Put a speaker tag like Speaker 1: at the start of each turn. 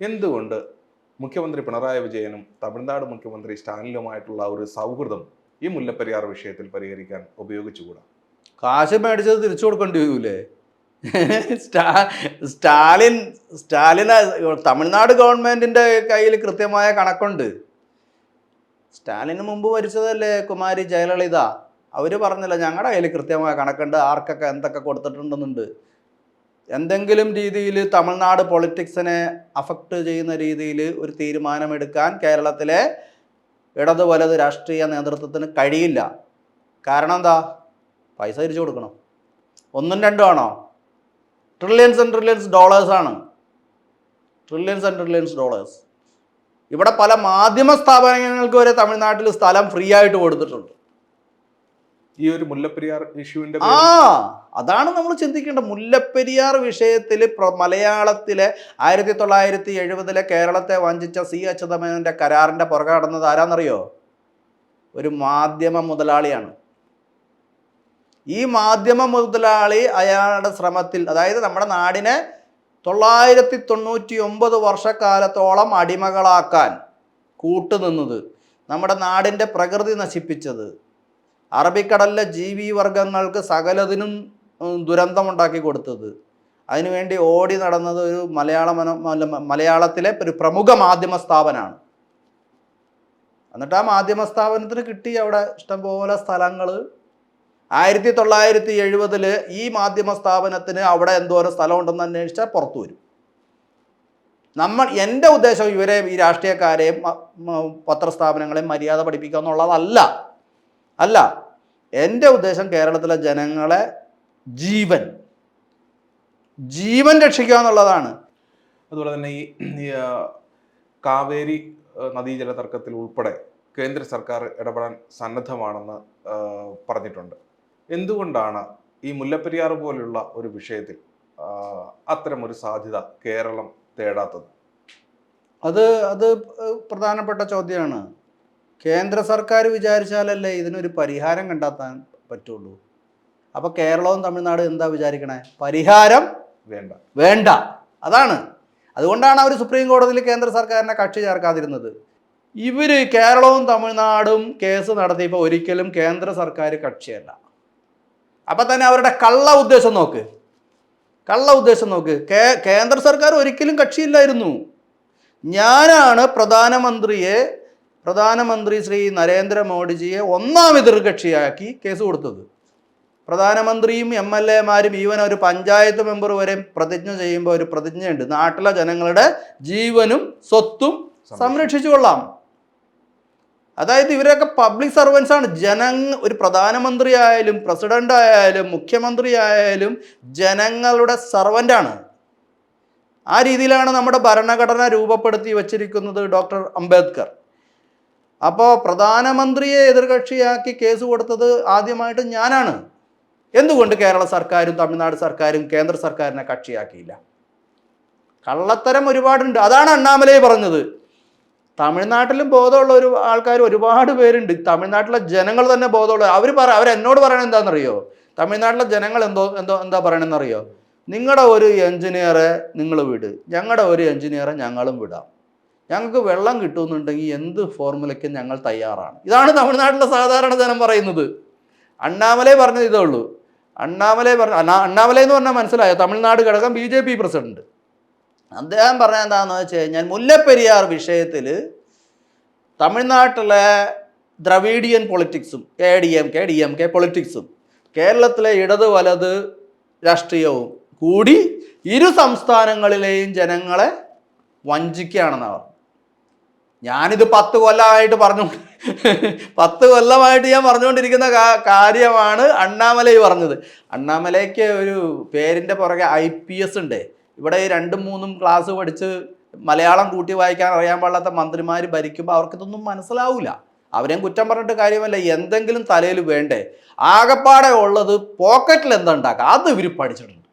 Speaker 1: എന്തുകൊണ്ട് മുഖ്യമന്ത്രി പിണറായി വിജയനും തമിഴ്നാട് മുഖ്യമന്ത്രി സ്റ്റാലിനുമായിട്ടുള്ള ഒരു സൗഹൃദം ഈ മുല്ലപ്പെരിയാർ വിഷയത്തിൽ പരിഹരിക്കാൻ ഉപയോഗിച്ചുകൂടാ?
Speaker 2: കാശ് മേടിച്ചത് തിരിച്ചു കൊടുക്കേണ്ടി വരൂലേ? സ്റ്റാ സ്റ്റാലിൻ സ്റ്റാലിന് തമിഴ്നാട് ഗവൺമെന്റിന്റെ കയ്യിൽ കൃത്യമായ കണക്കുണ്ട്. സ്റ്റാലിന് മുമ്പ് ഭരിച്ചതല്ലേ കുമാരി ജയലളിത? അവർ പറഞ്ഞില്ല ഞങ്ങളുടെ കയ്യിൽ കൃത്യമായ കണക്കുണ്ട്. ആർക്കൊക്കെ എന്തൊക്കെ കൊടുത്തിട്ടുണ്ടെന്നുണ്ട്. എന്തെങ്കിലും രീതിയിൽ തമിഴ്നാട് പൊളിറ്റിക്സിനെ അഫക്റ്റ് ചെയ്യുന്ന രീതിയിൽ ഒരു തീരുമാനമെടുക്കാൻ കേരളത്തിലെ ഇടതു വലത് രാഷ്ട്രീയ നേതൃത്വത്തിന് കഴിയില്ല. കാരണം എന്താ? പൈസ തിരിച്ചു കൊടുക്കണം. ഒന്നും രണ്ടും ആണോ? ട്രില്യൻസ് ആൻഡ് ട്രില്യൻസ് ഡോളേഴ്സാണ് ട്രില്യൻസ് ആൻഡ് ട്രില്യൻസ് ഡോളേഴ്സ് ഇവിടെ പല മാധ്യമ സ്ഥാപനങ്ങൾക്ക് വരെ തമിഴ്നാട്ടിൽ സ്ഥലം ഫ്രീ ആയിട്ട് കൊടുത്തിട്ടുണ്ട്.
Speaker 1: ഈ ഒരു മുല്ലപ്പെരിയാർ ഇഷ്യൂവിന്റെ
Speaker 2: ആ അതാണ് നമ്മൾ ചിന്തിക്കേണ്ടത്. മുല്ലപ്പെരിയാർ വിഷയത്തിൽ മലയാളത്തിലെ ആയിരത്തി തൊള്ളായിരത്തി എഴുപതിലെ കേരളത്തെ വഞ്ചിച്ച സി അച്യുതമേനോന്റെ കരാറിന്റെ പുറകെ കടന്നത് ആരാന്നറിയോ? ഒരു മാധ്യമ മുതലാളിയാണ്. ഈ മാധ്യമ മുതലാളി അയാളുടെ ശ്രമത്തിൽ അതായത് നമ്മുടെ നാടിനെ തൊള്ളായിരത്തി തൊണ്ണൂറ്റി ഒമ്പത് വർഷക്കാലത്തോളം അടിമകളാക്കാൻ കൂട്ടുനിന്നത് നമ്മുടെ നാടിന്റെ പ്രകൃതി നശിപ്പിച്ചത് അറബിക്കടലിലെ ജീവി വർഗങ്ങൾക്ക് സകലതിനും ദുരന്തമുണ്ടാക്കി കൊടുത്തത്. അതിനുവേണ്ടി ഓടി നടന്നത് ഒരു മലയാള മലയാളത്തിലെ ഒരു പ്രമുഖ മാധ്യമ സ്ഥാപനമാണ്. എന്നിട്ട് ആ മാധ്യമ സ്ഥാപനത്തിന് കിട്ടി അവിടെ ഇഷ്ടംപോലെ സ്ഥലങ്ങൾ ആയിരത്തി തൊള്ളായിരത്തി എഴുപതിൽ ഈ മാധ്യമ സ്ഥാപനത്തിന് അവിടെ എന്തോരം സ്ഥലമുണ്ടെന്ന് അന്വേഷിച്ചാൽ പുറത്തു വരും. നമ്മൾ എന്റെ ഉദ്ദേശം ഇവരെ ഈ രാഷ്ട്രീയക്കാരെയും പത്രസ്ഥാപനങ്ങളെയും മര്യാദ പഠിപ്പിക്കുക എന്നുള്ളതല്ല. അല്ല എന്റെ ഉദ്ദേശം കേരളത്തിലെ ജനങ്ങളെ ജീവൻ ജീവൻ രക്ഷിക്കുക എന്നുള്ളതാണ്.
Speaker 1: അതുപോലെ തന്നെ ഈ കാവേരി നദീജല തർക്കത്തിൽ ഉൾപ്പെടെ കേന്ദ്ര സർക്കാർ ഇടപെടാൻ സന്നദ്ധമാണെന്ന് പറഞ്ഞിട്ടുണ്ട്. എന്തുകൊണ്ടാണ് ഈ മുല്ലപ്പെരിയാർ പോലുള്ള ഒരു വിഷയത്തിൽ അത്തരമൊരു സാധ്യത കേരളം തേടാത്തത്?
Speaker 2: അത് അത് പ്രധാനപ്പെട്ട ചോദ്യമാണ്. കേന്ദ്ര സർക്കാർ വിചാരിച്ചാലല്ലേ ഇതിനൊരു പരിഹാരം കണ്ടെത്താൻ പറ്റുള്ളൂ? അപ്പോൾ കേരളവും തമിഴ്നാടും എന്താ വിചാരിക്കണേ? പരിഹാരം
Speaker 1: വേണ്ട.
Speaker 2: വേണ്ട. അതാണ്. അതുകൊണ്ടാണ് അവർ സുപ്രീം കോടതിയിൽ കേന്ദ്ര സർക്കാരിനെ കക്ഷി ചേർക്കാതിരുന്നത്. ഇവർ കേരളവും തമിഴ്നാടും കേസ് നടത്തിയപ്പോൾ ഒരിക്കലും കേന്ദ്ര സർക്കാർ കക്ഷിയല്ല. അപ്പം തന്നെ അവരുടെ കള്ള ഉദ്ദേശം നോക്ക്. കള്ള ഉദ്ദേശം നോക്ക്. കേന്ദ്ര സർക്കാർ ഒരിക്കലും കക്ഷിയില്ലായിരുന്നു. ഞാനാണ് പ്രധാനമന്ത്രിയെ പ്രധാനമന്ത്രി ശ്രീ നരേന്ദ്രമോദിജിയെ ഒന്നാം എതിർകക്ഷിയാക്കി കേസ് കൊടുത്തത്. പ്രധാനമന്ത്രിയും എം എൽ എമാരും ഈവൻ ഒരു പഞ്ചായത്ത് മെമ്പർ വരെ പ്രതിജ്ഞ ചെയ്യുമ്പോൾ ഒരു പ്രതിജ്ഞയുണ്ട്. നാട്ടിലെ ജനങ്ങളുടെ ജീവനും സ്വത്തും സംരക്ഷിച്ചു. കൊള്ളാം. അതായത് ഇവരൊക്കെ പബ്ലിക് സർവൻസ് ആണ്. ജനങ്ങ ഒരു പ്രധാനമന്ത്രി ആയാലും പ്രസിഡന്റ് ആയാലും മുഖ്യമന്ത്രി ആയാലും ജനങ്ങളുടെ സർവന്റാണ് ആ രീതിയിലാണ് നമ്മുടെ ഭരണഘടന രൂപപ്പെടുത്തി വച്ചിരിക്കുന്നത് ഡോക്ടർ അംബേദ്കർ. അപ്പോൾ പ്രധാനമന്ത്രിയെ എതിർകക്ഷിയാക്കി കേസ് കൊടുത്തത് ആദ്യമായിട്ട് ഞാനാണ്. എന്തുകൊണ്ട് കേരള സർക്കാരും തമിഴ്നാട് സർക്കാരും കേന്ദ്ര സർക്കാരിനെ കക്ഷിയാക്കിയില്ല? കള്ളത്തരം ഒരുപാടുണ്ട്. അതാണ് അണ്ണാമലൈ പറഞ്ഞത്. തമിഴ്നാട്ടിലും ബോധമുള്ള ഒരു ആൾക്കാർ ഒരുപാട് പേരുണ്ട്. തമിഴ്നാട്ടിലെ ജനങ്ങൾ തന്നെ ബോധമുള്ള അവർ പറ അവരെന്നോട് പറയണത് എന്താണെന്നറിയോ? തമിഴ്നാട്ടിലെ ജനങ്ങൾ എന്തോ എന്തോ എന്താ പറയണമെന്നറിയോ നിങ്ങളുടെ ഒരു എഞ്ചിനീയറെ നിങ്ങൾ വിട്. ഞങ്ങളുടെ ഒരു എഞ്ചിനീയറെ ഞങ്ങളും വിടാം. ഞങ്ങൾക്ക് വെള്ളം കിട്ടുമെന്നുണ്ടെങ്കിൽ എന്ത് ഫോർമുലയ്ക്കും ഞങ്ങൾ തയ്യാറാണ്. ഇതാണ് തമിഴ്നാട്ടിലെ സാധാരണ ജനം പറയുന്നത്. അണ്ണാമലൈ പറഞ്ഞത് ഇതേ ഉള്ളൂ. അണ്ണാമലൈ പറഞ്ഞ അണ്ണാ അണ്ണാമലൈ എന്ന് പറഞ്ഞാൽ മനസ്സിലായോ? തമിഴ്നാട് ഘടകം ബി ജെ പി പ്രസിഡന്റ്. അദ്ദേഹം പറഞ്ഞ എന്താണെന്ന് വെച്ച് കഴിഞ്ഞാൽ മുല്ലപ്പെരിയാർ വിഷയത്തിൽ തമിഴ്നാട്ടിലെ Dravidian പൊളിറ്റിക്സും K D M K D M K പൊളിറ്റിക്സും കേരളത്തിലെ ഇടത് വലത് രാഷ്ട്രീയവും കൂടി ഇരു സംസ്ഥാനങ്ങളിലെയും ജനങ്ങളെ വഞ്ചിക്കുകയാണെന്നാണ് ഞാനിത് പത്ത് കൊല്ലമായിട്ട് പറഞ്ഞു പത്ത് കൊല്ലമായിട്ട് ഞാൻ പറഞ്ഞുകൊണ്ടിരിക്കുന്ന കാര്യമാണ് അണ്ണാമലൈ പറഞ്ഞത്. അണ്ണാമലയ്ക്ക് ഒരു പേരിന്റെ പുറകെ ഐ പി എസ് ഉണ്ട്. ഇവിടെ രണ്ടും മൂന്നും ക്ലാസ് പഠിച്ച് മലയാളം കൂട്ടി വായിക്കാൻ അറിയാൻ പാടില്ലാത്ത മന്ത്രിമാർ ഭരിക്കുമ്പോൾ അവർക്കിതൊന്നും മനസ്സിലാവില്ല അവരെയും കുറ്റം പറഞ്ഞിട്ട് കാര്യമല്ല. എന്തെങ്കിലും തലയിൽ വേണ്ടേ? ആകപ്പാടെ ഉള്ളത് പോക്കറ്റിൽ എന്താ ഉണ്ടാക്കുക? അത് ഇവർ പഠിച്ചിട്ടുണ്ട്.